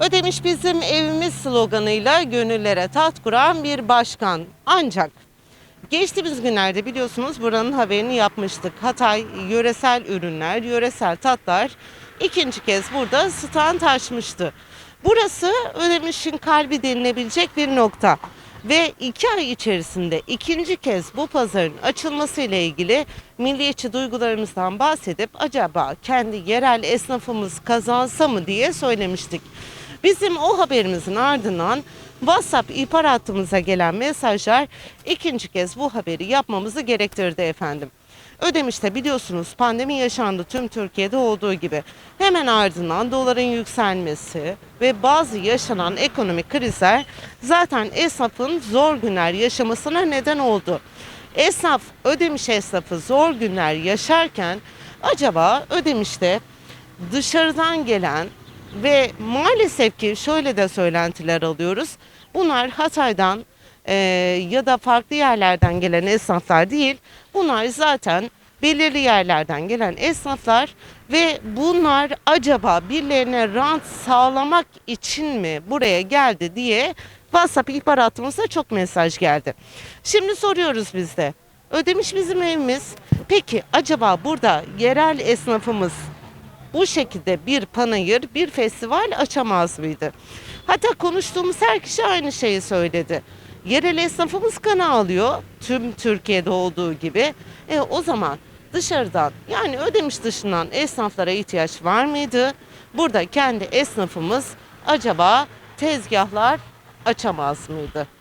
Ödemiş bizim evimiz sloganıyla gönüllere tat kuran bir başkan. Ancak geçtiğimiz günlerde biliyorsunuz buranın haberini yapmıştık. Hatay yöresel ürünler, yöresel tatlar ikinci kez burada stand açmıştı. Burası Ödemiş'in kalbi denilebilecek bir nokta. Ve iki ay içerisinde ikinci kez bu pazarın açılması ile ilgili milliyetçi duygularımızdan bahsedip acaba kendi yerel esnafımız kazansa mı diye söylemiştik. Bizim o haberimizin ardından WhatsApp ihbar hattımıza gelen mesajlar ikinci kez bu haberi yapmamızı gerektirdi efendim. Ödemiş'te biliyorsunuz pandemi yaşandı tüm Türkiye'de olduğu gibi. Hemen ardından doların yükselmesi ve bazı yaşanan ekonomik krizler zaten esnafın zor günler yaşamasına neden oldu. Esnaf, Ödemiş esnafı zor günler yaşarken acaba Ödemiş'te dışarıdan gelen ve maalesef ki şöyle de söylentiler alıyoruz. Bunlar Hatay'dan e, ya da farklı yerlerden gelen esnaflar değil. Bunlar zaten belirli yerlerden gelen esnaflar ve bunlar acaba birilerine rant sağlamak için mi buraya geldi diye WhatsApp ihbar çok mesaj geldi. Şimdi soruyoruz biz de. Ödemiş bizim evimiz. Peki acaba burada yerel esnafımız bu şekilde bir panayır, bir festival açamaz mıydı? Hatta konuştuğumuz her kişi aynı şeyi söyledi. Yerel esnafımız kana alıyor tüm Türkiye'de olduğu gibi. E, o zaman dışarıdan yani ödemiş dışından esnaflara ihtiyaç var mıydı? Burada kendi esnafımız acaba tezgahlar açamaz mıydı?